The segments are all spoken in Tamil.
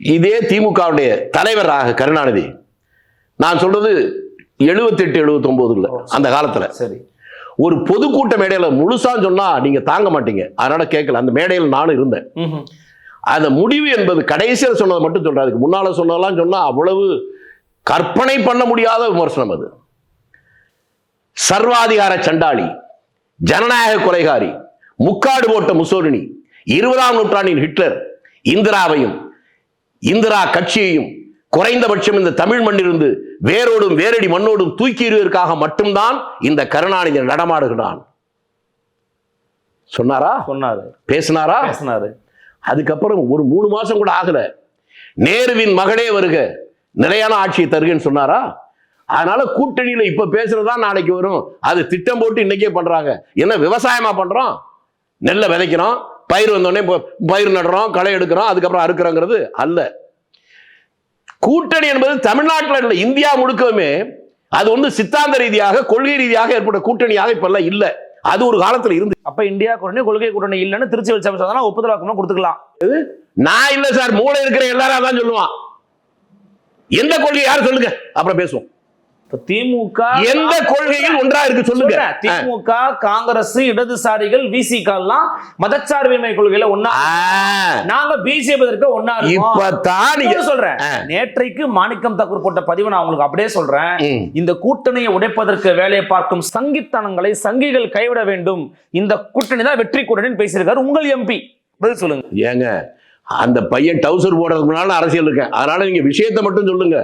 இதே திமுகவுடைய தலைவராக கருணாநிதி. நான் சொல்றது எழுபத்தெட்டு எழுபத்தொன்பதுல அந்த காலத்துல. சரி. ஒரு பொதுக்கூட்ட மேடையில முழுசா சொன்னா நீங்க தாங்க மாட்டீங்க. அதனால கேட்கல அந்த மேடையில் நானும் இருந்தேன். அந்த முடிவு என்பது கடைசியில் சொன்னதை மட்டும் சொல்றேன். அதுக்கு முன்னால சொன்னதெல்லாம் சொன்னா அவ்வளவு கற்பனை பண்ண முடியாத விமர்சனம் அது. சர்வாதிகார சண்டாளி ஜனநாயக கொலைகாரி முக்காடு போட்ட முசோலினி இருபதாம் நூற்றாண்டின் ஹிட்லர் இந்திராவையும் இந்திரா கட்சியையும் குறைந்தபட்சம் இந்த தமிழ் மண்ணிலிருந்து வேரோடும் வேரடி மண்ணோடும் தூக்கி எறிவதற்காக மட்டும்தான் இந்த கருணாநிதி நடமாடுகிறான். சொன்னாரா? சொன்னாரு. பேசினாரா? பேசினாரு. அதுக்கப்புறம் ஒரு மூணு மாசம் கூட ஆகல. நேருவின் மகளே வருக நிலையான ஆட்சியை தருகன்னு சொன்னாரா? அதனால கூட்டணியில இப்ப பேசுறதா நாளைக்கு வரும். அது திட்டம் போட்டு இன்னைக்கே பண்றாங்க. என்ன விவசாயமா பண்றோம்? நெல்லை விதைக்கிறோம். பயிர் வந்தோடனே பயிர் நடுறோம் களை எடுக்கிறோம் அதுக்கப்புறம் அறுக்கிறோங்கிறது அல்ல. கூட்டணி என்பது தமிழ்நாட்டில் இல்லை இந்தியா முழுக்கவுமே அது வந்து சித்தாந்த ரீதியாக கொள்கை ரீதியாக ஏற்பட்ட கூட்டணியாக இப்ப எல்லாம் இல்ல. அது ஒரு காலத்துல இருந்து அப்ப இந்தியா கூட்டணி கொள்கை கூட்டணி இல்லைன்னு திருச்சி வச்சு சொன்னா ஒப்புதல் வாக்குமூலம் கொடுத்துக்கலாம் நான் இல்ல சார் மூளை இருக்கிற எல்லாரும் அதான் சொல்லுவான். எந்த கொள்கை யார் சொல்லுங்க? அப்புறம் பேசுவோம். திமுக எந்த கொள்கையில் ஒன்றா இருக்கு சொல்லுங்க. திமுக காங்கிரஸ் இடதுசாரிகள் விசிக எல்லாம் மதச்சார்பின்மை கொள்கையில ஒன்னா நாங்க பிஜேபி இருக்க ஒன்னா இப்பதான் சொல்றேன். நேற்றைக்கு மாணிக்கம் தாக்கூர் போட்ட பதிவு நான் உங்களுக்கு அப்படியே சொல்றேன். இந்த கூட்டணியை உடைப்பதற்கு வேலையை பார்க்கும் சங்கித்தனங்களை சங்கிகள் கைவிட வேண்டும். இந்த கூட்டணி தான் வெற்றி கூட்டணின்னு பேசியிருக்காரு உங்கள் எம்பி. பதில் சொல்லுங்க. ஏங்க அந்த பையன் டவுசர் போடுறதுக்கு முன்னால அரசியல் இருக்கேன். அதனால நீங்க விஷயத்தை மட்டும் சொல்லுங்க.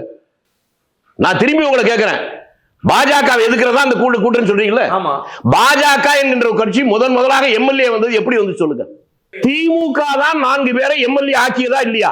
நான் திரும்பி உங்களை கேட்கிறேன் பாஜக எதுக்குறதா அந்த கூட்டு கூட்டணி சொல்றீங்களே பாஜக என்கின்ற ஒரு கட்சி முதன் முதலாக எம்எல்ஏ வந்தது. எப்படி வந்து சொல்லுங்க? திமுக தான் நான்கு பேரை எம்எல்ஏ ஆக்கியதா இல்லையா?